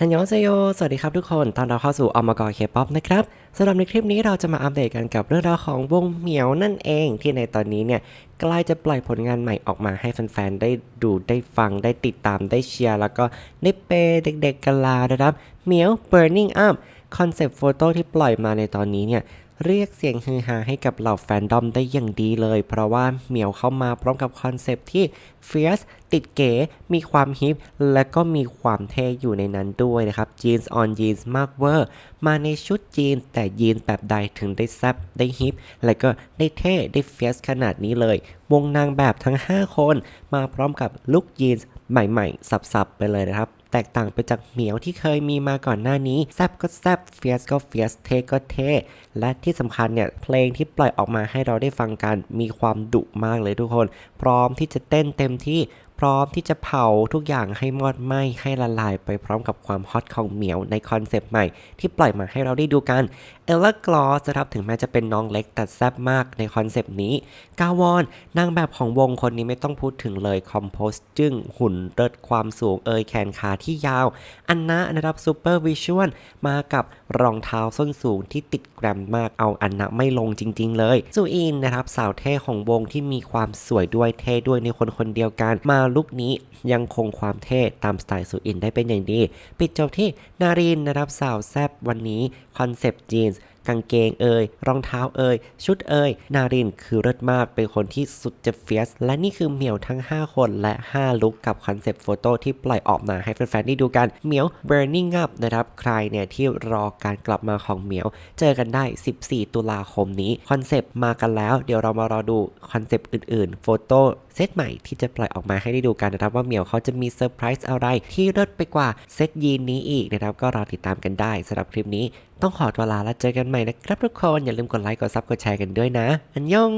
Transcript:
ฮันยองเซโย สวัสดีครับทุกคน ตอนเราเข้าสู่อมกรเคป๊อปนะครับสำหรับในคลิปนี้เราจะมาอัปเดตกันกับเรื่องราวของวงเหมียวนั่นเอง ที่ในตอนนี้เนี่ยใกล้จะปล่อยผลงานใหม่ออกมาให้แฟนๆ ได้ดูได้ฟังได้ติดตามได้เชียร์แล้วก็ได้เปย์เด็กๆกันลานะครับเหมียว burning up คอนเซปต์โฟโต้ที่ปล่อยมาในตอนนี้เนี่ย เรียกเสียงฮือฮาให้กับเหล่าแฟนดอมได้อย่างดีเลย เพราะว่าเหมียวเข้ามาพร้อมกับคอนเซปที่เฟียสติดเก๋ มีความฮิป และก็มีความเท่อยู่ในนั้นด้วยนะครับจีนส์ออนจีนส์มากเวอร์ มาในชุดจีนส์แต่ยีนแบบใดถึงได้แซบได้ฮิป และก็ได้เท่ ได้เฟียสขนาดนี้เลย วงนางแบบทั้ง 5 คน มาพร้อมกับลุคยีนส์ใหม่ๆ สับๆ ไปเลยนะครับ แตกต่างไปจากเหมียวที่เคยมีมาก่อนหน้านี้แซบก็แซบเฟียสก็เฟียสเทก็เทและที่สำคัญเนี่ยเพลงที่ปล่อยออกมาให้เราได้ฟังกันมีความดุมากเลยทุกคน พร้อมที่จะเต้นเต็มที่ พร้อมที่จะเผาทุกอย่างให้มอดไหม้ให้ละลายไปพร้อมกับความฮอตของเหมียวในคอนเซปต์ใหม่ที่ปล่อยมาให้เราได้ดูกันเอลล่ากลอสนะครับถึงแม้จะเป็นน้องเล็กแต่แซ่บมากในคอนเซปต์นี้ กาวอนนางแบบของวงคนนี้ไม่ต้องพูดถึงเลยคอมโพสจึ้งหุ่นเลิศความสูงเอยแขนขาที่ยาว อันนะนะครับซูเปอร์วิชวลมากับรองเท้าส้นสูงที่ติดแกรมมากเอาอันนะไม่ลงจริง ๆ เลยซูอินนะครับสาวเท่ของวงที่มีความสวยด้วยเท่ด้วยในคนคนเดียวกันมาลุคนี้ยังคงความเท่ตามสไตล์ซูอินได้เป็นอย่างดี ปิดจบที่นารินนะครับสาวแซบวันนี้คอนเซปต์จีนส์ กางเกงเอ่ยรองเท้าเอ่ยชุดเอ่ยนารินคือเลิศมากเป็นคนที่สุดจะเฟียสและนี่คือเหมียวทั้ง 5 คนและ 5 ลุกกับคอนเซปต์โฟโต้ที่ปล่อยออกมาให้แฟนๆได้ดูกันเหมียว burning up นะครับใครเนี่ยที่รอการกลับมาของเหมียว เจอกันได้ 14 ตุลาคมนี้คอนเซปต์มากันแล้ว เดี๋ยวเรามารอดูคอนเซปต์อื่นๆโฟโต้เซตใหม่ที่จะปล่อยออกมาให้ได้ดูกันนะครับว่าเหมียวเขาจะมีเซอร์ไพรส์อะไรที่เลิศไปกว่าเซตยีนนี้อีกนะครับก็รอติดตามกันได้สำหรับคลิปนี้ต้องขอตัวลาแล้วเจอกันใหม่นะครับทุกคน อย่าลืมกดไลค์ กดซับกดแชร์กันด้วยนะ อันยอง